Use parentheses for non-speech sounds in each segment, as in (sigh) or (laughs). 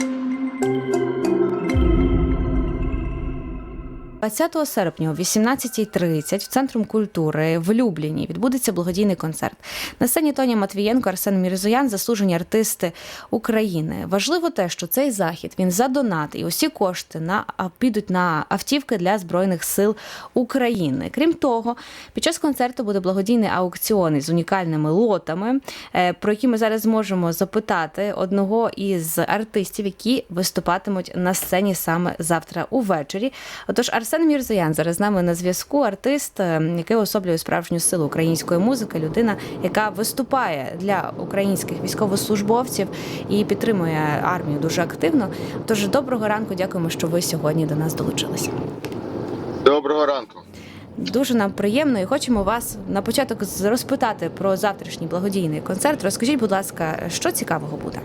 Thank you. 20 серпня о 18.30 в Центрі культури в Любліні відбудеться благодійний концерт. На сцені Тоня Матвієнко, Арсен Мірзоян, заслужені артисти України. Важливо те, що цей захід він за донат, і усі кошти на підуть на автівки для збройних сил України. Крім того, під час концерту буде благодійний аукціон із унікальними лотами, е, про які ми зараз зможемо запитати одного із артистів, які виступатимуть на сцені саме завтра увечері. Отож, Арсен Мірзоян зараз з нами на зв'язку. Артист, е, який особлює справжню силу української музики, людина, яка виступає для українських військовослужбовців і підтримує армію дуже активно. Тож доброго ранку, дякуємо, що ви сьогодні до нас долучилися. Доброго ранку. Дуже нам приємно і хочемо вас на початок розпитати про завтрашній благодійний концерт. Розкажіть, будь ласка, що цікавого буде?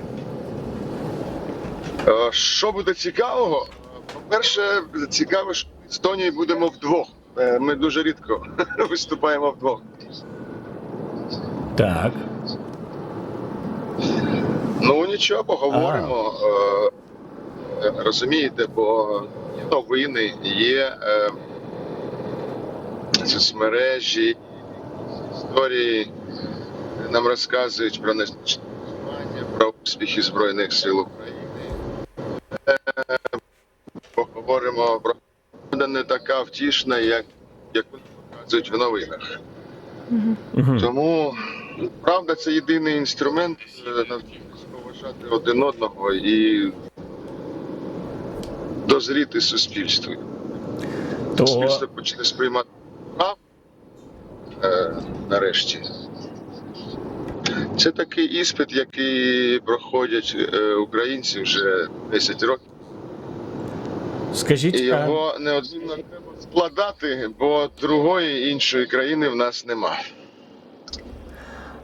Е, Що буде цікавого? По-перше, цікаво, що Тонією будемо вдвох. Е, Ми дуже рідко (laughs) виступаємо вдвох. Так. Ну нічого, поговоримо. Е, е, Розумієте, бо є новини, є соцмережі, історії нам розказують про незначування, про успіхи Збройних сил України. Поговоримо про правда не така втішна, як, як вони показують в новинах. Угу. Тому правда це єдиний інструмент е, поважати один одного і дозріти суспільству. То Суспільство почне сприймати правду е, нарешті. Це такий іспит, який проходять е, українці вже 10 років. Скажіть, його неодмінно треба складати, бо другої іншої країни в нас немає.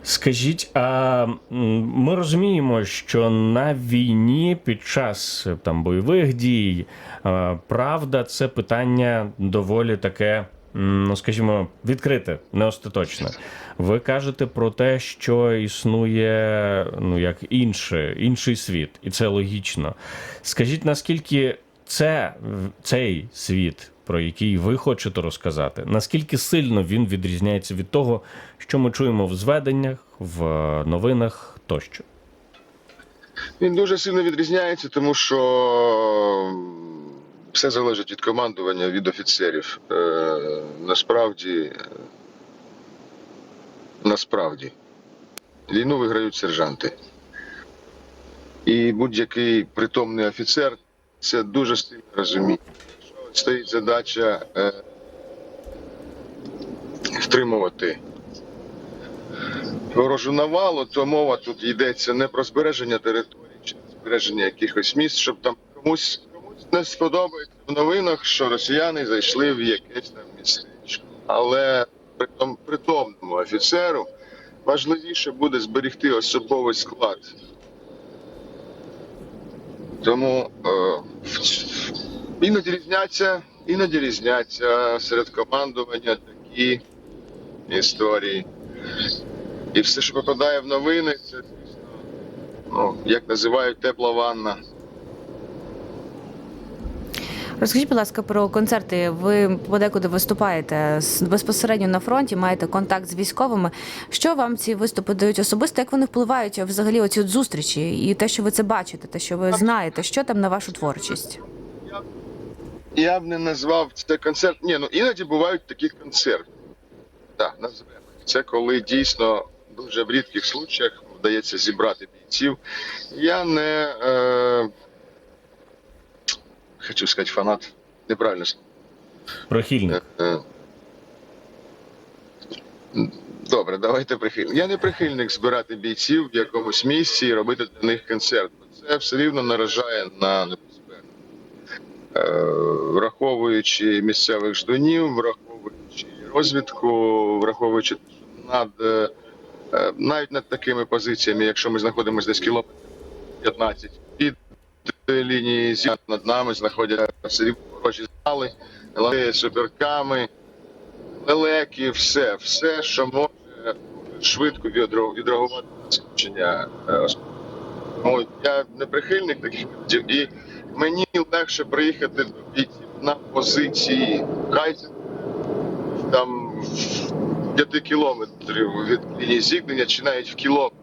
скажіть, а ми розуміємо, що на війні під час там бойових дій правда це питання доволі таке. Ну, скажімо, відкрите, не остаточне. Ви кажете про те, що існує ну як інше, інший світ, і це логічно. Скажіть, наскільки це цей світ, про який ви хочете розказати, наскільки сильно він відрізняється від того, що ми чуємо в зведеннях, в е, новинах тощо? Він дуже сильно відрізняється, тому що все залежить від командування, від офіцерів. Е, насправді, насправді, війну виграють сержанти. І будь-який притомний офіцер це дуже сильно розуміє. Стоїть задача е, втримувати ворожу навалу, то мова тут йдеться не про збереження території чи збереження якихось міст, щоб там комусь не сподобається в новинах, що росіяни зайшли в якесь там містечко. Але при том притомному офіцеру важливіше буде зберегти особовий склад. Тому е, іноді різняться, іноді різняться серед командування такі історії. І все, що попадає в новини, це звісно, ну, як називають тепла ванна. Розкажіть, будь ласка, про концерти. Ви подекуди виступаєте безпосередньо на фронті, маєте контакт з військовими. Що вам ці виступи дають особисто? Як вони впливають взагалі оці от зустрічі і те, що ви це бачите, те, що ви знаєте, що там на вашу творчість? Я б не назвав це концерт. Ні, ну іноді бувають такі концерти. Так, назвемо. Це коли дійсно дуже в рідких случаях вдається зібрати бійців. Я не е, хочу сказати фанат. Неправильно слово. Прихильник. Е, Добре, давайте прихильник. Я не прихильник збирати бійців в якомусь місці і робити для них концерт. Це все рівно наражає на небезпеку. Е, Враховуючи місцевих ждунів, враховуючи розвідку, враховуючи над е, е, навіть над такими позиціями, якщо ми знаходимося десь кілометрів 15 від лінії зі над нами знаходяться все зали, лави суперками, лелеки, все, все, що може швидко відреагувати на скочення. От, я не прихильник таких концертів, і мені легше приїхати до бійців на позиції Кайзер, там в 5 кілометрів від лінії зіткнення чи навіть в кілометр.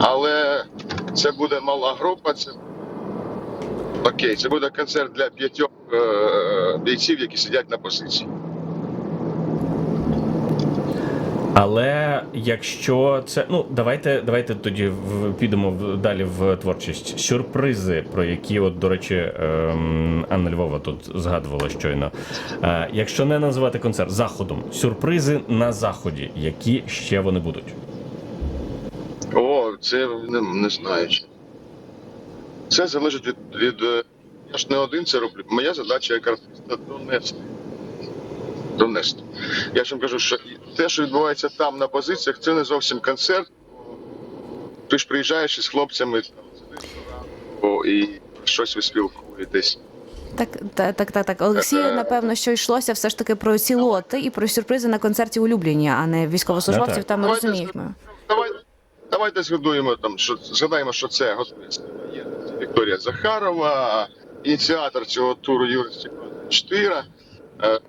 Але це буде мала група, це окей, це буде концерт для п'ятьох е, бійців, які сидять на позиції. Але якщо це ну давайте, давайте тоді підемо далі в творчість. Сюрпризи, про які, от, до речі, ем, Анна Львова тут згадувала щойно. Е, якщо не називати концерт заходом, сюрпризи на заході, які ще вони будуть? О, це не, не знаю. Це залежить від, від. е, Я ж не один це роблю. Моя задача як артиста донести. Донести. Я ж вам кажу, що те, що відбувається там на позиціях, це не зовсім концерт. Ти ж приїжджаєш із хлопцями там, і щось ви спілкуєтесь. Так, так, так, так, так. Олексію, напевно, що йшлося все ж таки про ці лоти і про сюрпризи на концерті улюблені, а не військовослужбовців. Там ми розуміємо. Давай, давайте згадуємо там, що згадаємо, що це. Є Вікторія Захарова, ініціатор цього туру Юрій Степанович Штира. Е,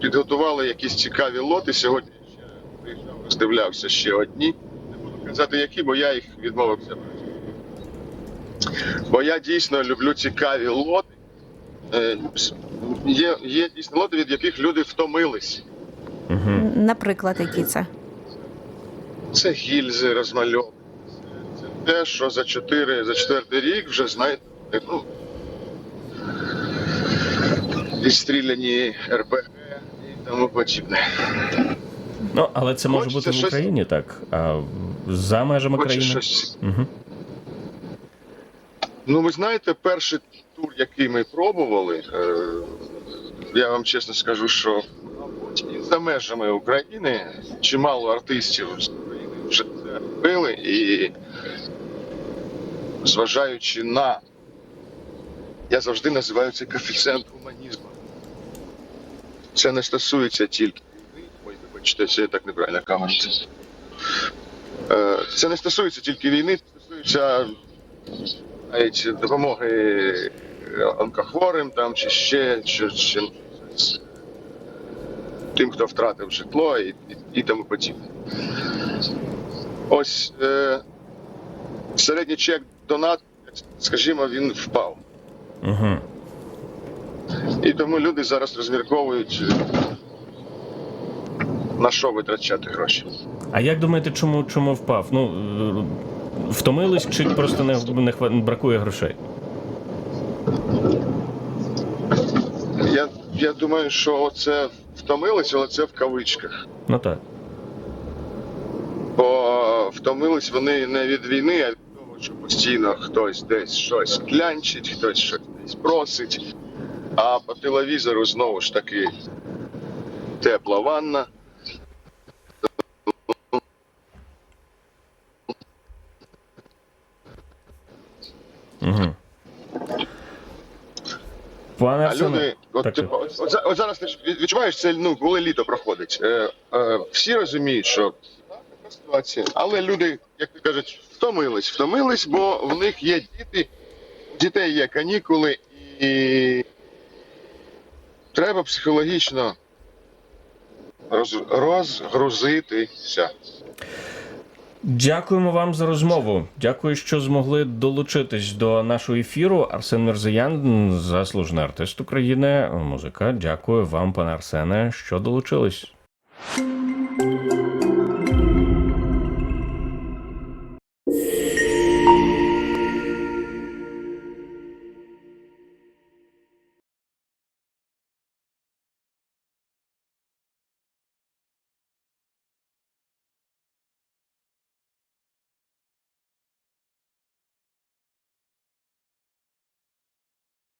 Підготували якісь цікаві лоти. Сьогодні роздивлявся ще одні. Не буду казати, які, бо я їх відмовився. Бо я дійсно люблю цікаві лоти. Е, Є, є дійсно лоти, від яких люди втомились. Наприклад, які це? Це гільзи розмальовані. Це те, що за 4, за четвертий рік вже знаєте, ну, відстріляні РПГ і тому подібне. Ну але це може Хочеться бути в щось- Україні, так а за межами Хоче країни. щось. Угу. Ну, ви знаєте, перший тур, який ми пробували, е, я вам чесно скажу, що і за межами України чимало артистів з вже це робили, і зважаючи на я завжди називаю це коефіцієнт гуманізму. Це не стосується тільки війни. Ой, вибачте, це я так неправильно камеру. Е, Це не стосується тільки війни, це стосується навіть допомоги онкохворим там чи ще чи, чи, тим, хто втратив житло і, і, і тому подібне. Ось е, середній чек донат, скажімо, він впав. Угу. І тому люди зараз розмірковують, е, на що витрачати гроші. А як думаєте, чому чому впав? Ну е, втомились чи просто не, не бракує грошей? Я, я думаю, що це втомилось, але це в кавичках. Ну так. Бо втомились вони не від війни, а від того, що постійно хтось десь щось клянчить, хтось щось десь просить. А по телевізору знову ж таки тепла ванна. Угу. Пане А люди, от, так, типу, от, за- от зараз ти ж відчуваєш це, ну, коли літо проходить. Е, е, всі розуміють, що ситуація, але люди, як то кажуть, втомились, втомились, бо в них є діти, дітей є канікули, і треба психологічно роз, розгрузитися. Дякуємо вам за розмову. Дякую, що змогли долучитись до нашого ефіру. Арсен Мірзаян, заслужений артист України, музика. Дякую вам, пане Арсене, що долучились.